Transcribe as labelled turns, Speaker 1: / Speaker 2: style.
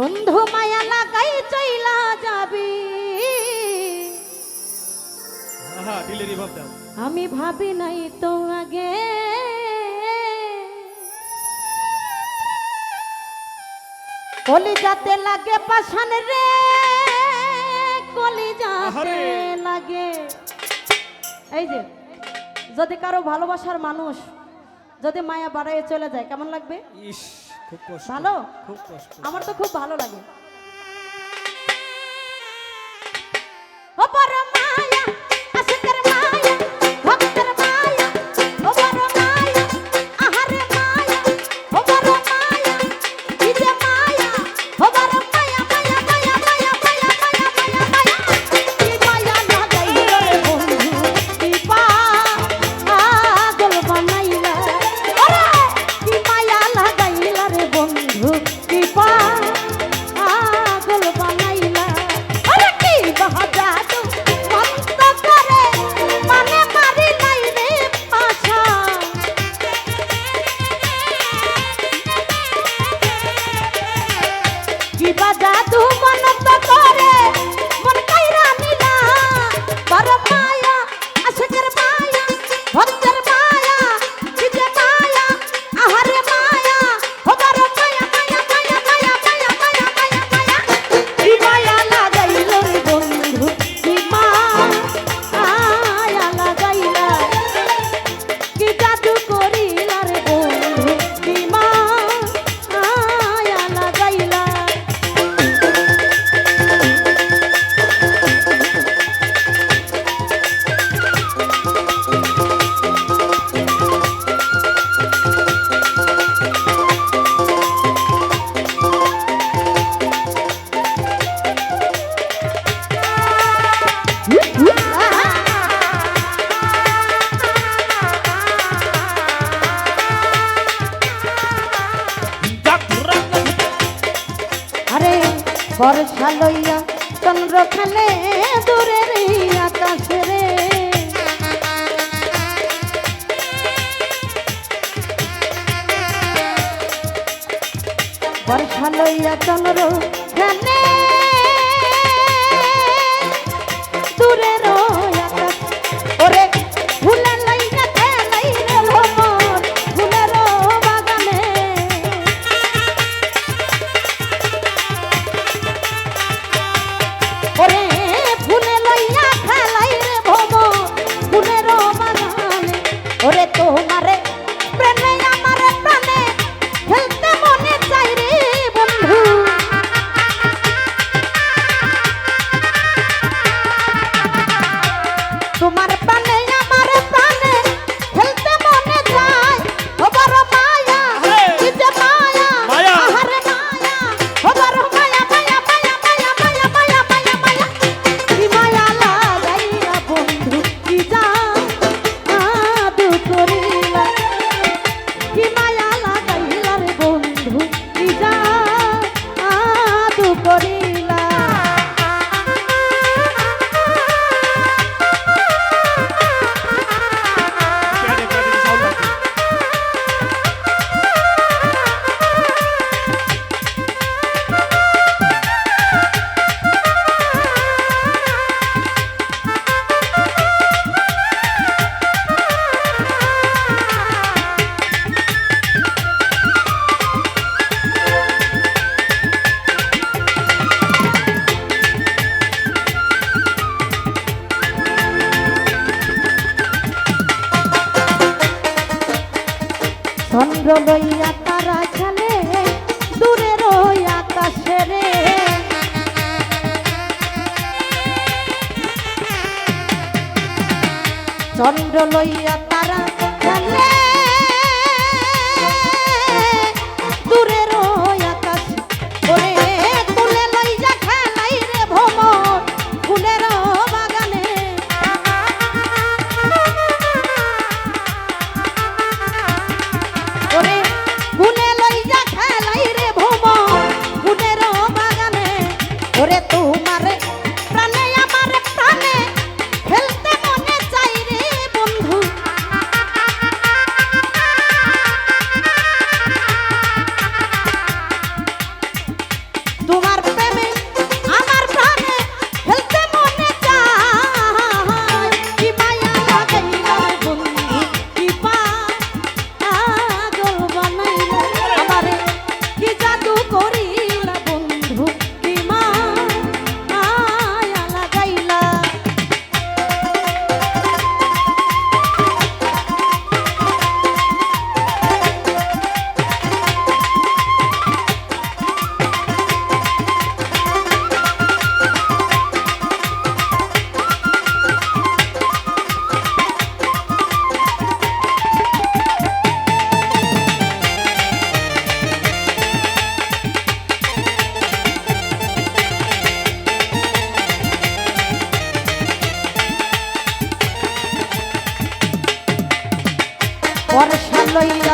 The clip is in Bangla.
Speaker 1: বন্ধু মায়া লাগাই চাইলা যাবি। আমি ভাবি নাই তো আগে। কলিজাতে লাগে পাশান রে কলি যাতে লাগে। এই যে যদি কারও ভালোবাসার মানুষ যদি মায়া বাড়াই চলে যায় কেমন লাগবে?
Speaker 2: ইস
Speaker 1: ভালো? আমার তো খুব ভালো লাগে। বর্ষা লইয়া চন্দ্র খানে দূরের আকাশে রে। বর্ষা লইয়া চন্দ্র চন্দ্র লইয়া তারা খেলে দূরে রই আকাশে রে। চন্দ্র লইয়া তারা খেলে Coret.